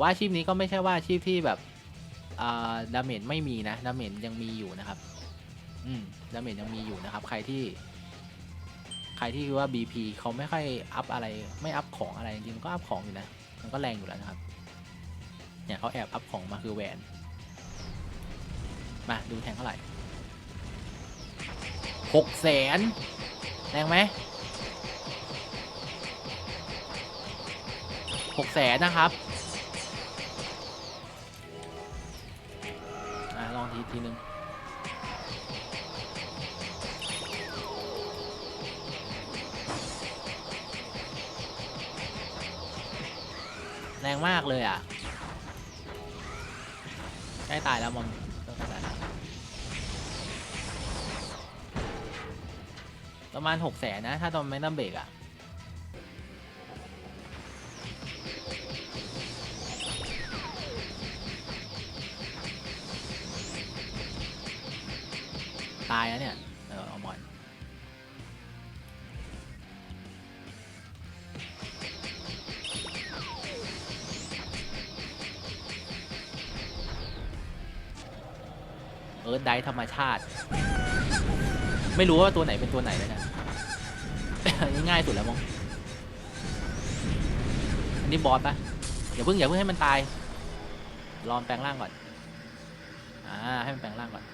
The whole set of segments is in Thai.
ว่าอาชีพนี้ก็ไม่ใช่ว่าอาชีพที่แบบอ่าดาเมจไม่มีนะดาเมจยังมีอยู่นะครับ อืมดาเมจยังมีอยู่นะครับ ใครที่ ใครที่ว่า BP เขาไม่ค่อยอัพอะไร ไม่อัพของอะไรจริงๆมันก็อัพของอยู่นะมันก็แรงอยู่แล้วนะครับ เนี่ยเขาแอบอัพของมาคือแหวน มาดูแทงเท่าไหร่หกแสนแรงไหมหกแสนนะครับ อะลองทีนึงแรงมากเลยอะใกล้ตายแล้วมอนต้องตายแล้วประมาณหกแสนนะ ถ้าตอนไม่น้ำเบรกอะ ตายแล้วเนี่ย เออเอามอนเอิร์ธไดธรรมชาติ ไม่รู้ว่าตัวไหนเป็นตัวไหนเลยนะนี่ง่ายสุดแล้วมั้งอันนี้บอสปะอย่าเพิ่งอย่าเพิ่งให้มันตายรอมแปลงร่างก่อน อ่า ให้มันแปลงร่างก่อน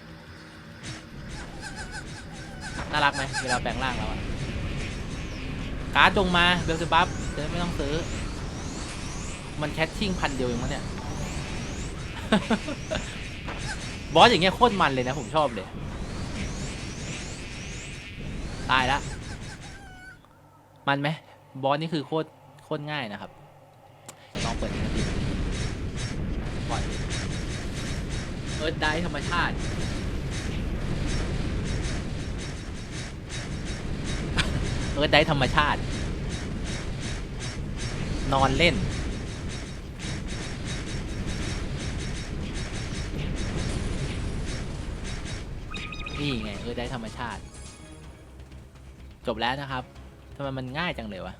น่ารักไหมเวลาแปลงร่างแล้วอะการ์ดจงมาเบลซบับจะได้ไม่ต้องซื้อ มันแคชชิ่งพันเดียวเองมั้งเนี่ย บอสอย่างเงี้ยโคตรมันเลยนะผมชอบเลย ตายละมันไหมบอสนี่คือโคตรโคตรง่ายนะครับ ลองเปิดอีกทีก่อนเอิร์ธได้ธรรมชาติ เอิร์ธได้ธรรมชาติ นอนเล่น นี่ไงเออได้ธรรมชาติ จบแล้วนะครับทำไมมันง่ายจังเลยวะ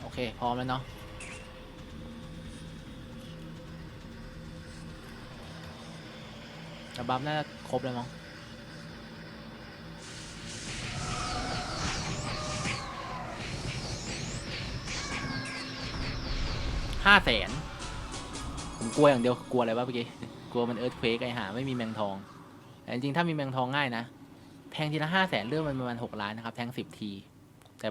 โอเคพร้อมแล้วเนาะ ระบับน่าจะครบแล้วมั้งห้าแสนผมกลัวอย่างเดียวกลัวอะไรวะเมื่อกี้ กลัวมันเอิร์ธเควกไอหาไม่มีแมงทอง แต่จริงๆถ้ามีแมงทองง่ายนะ แทงทีละห้าแสนเรื่องมันประมาณหกล้านนะครับ แทงสิบที